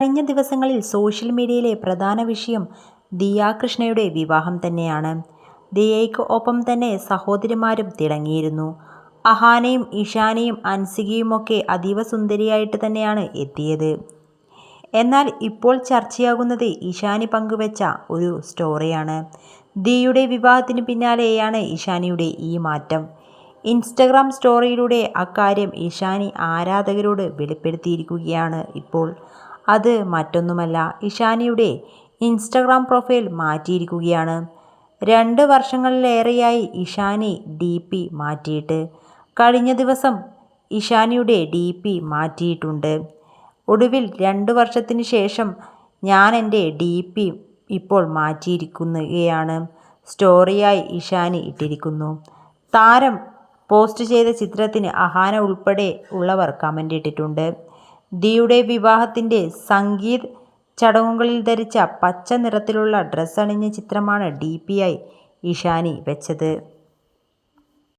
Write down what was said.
കഴിഞ്ഞ ദിവസങ്ങളിൽ സോഷ്യൽ മീഡിയയിലെ പ്രധാന വിഷയം ദിയാകൃഷ്ണയുടെ വിവാഹം തന്നെയാണ്. ദിയയ്ക്ക് ഒപ്പം തന്നെ സഹോദരിമാരും തിളങ്ങിയിരുന്നു അഹാനയും ഇഷാനയും അൻസികയുമൊക്കെ അതീവ സുന്ദരിയായിട്ട് തന്നെയാണ് എത്തിയത്. എന്നാൽ ഇപ്പോൾ ചർച്ചയാകുന്നത് ഇഷാനി പങ്കുവെച്ച ഒരു സ്റ്റോറിയാണ്. ദിയുടെ വിവാഹത്തിന് പിന്നാലെയാണ് ഇഷാനിയുടെ ഈ മാറ്റം. ഇൻസ്റ്റഗ്രാം സ്റ്റോറിയിലൂടെ അക്കാര്യം ഇഷാനി ആരാധകരോട് വെളിപ്പെടുത്തിയിരിക്കുകയാണ് ഇപ്പോൾ. അത് മറ്റൊന്നുമല്ല. ഇഷാനിയുടെ ഇൻസ്റ്റഗ്രാം പ്രൊഫൈൽ മാറ്റിയിരിക്കുകയാണ്. രണ്ട് വർഷങ്ങളിലേറെയായി ഇഷാനി ഡി പി മാറ്റിയിട്ട്. കഴിഞ്ഞ ദിവസം ഇഷാനിയുടെ ഡി പി മാറ്റിയിട്ടുണ്ട്. ഒടുവിൽ രണ്ട് വർഷത്തിന് ശേഷം ഞാൻ എന്റെ ഡി പി ഇപ്പോൾ മാറ്റിയിരിക്കുകയാണ്. സ്റ്റോറിയായി ഇഷാനി ഇട്ടിരിക്കുന്നു. താരം പോസ്റ്റ് ചെയ്ത ചിത്രത്തിന് അഹാന ഉൾപ്പെടെ ഉള്ളവർ കമന്റ് ഇട്ടിട്ടുണ്ട്. ദിയുടെ വിവാഹത്തിന്റെ സംഗീത് ചടങ്ങുകളിൽ ധരിച്ച പച്ച നിറത്തിലുള്ള ഡ്രസ്സ് അണിഞ്ഞ ചിത്രമാണ് ഡി പി ആയി ഇഷാനി വെച്ചത്.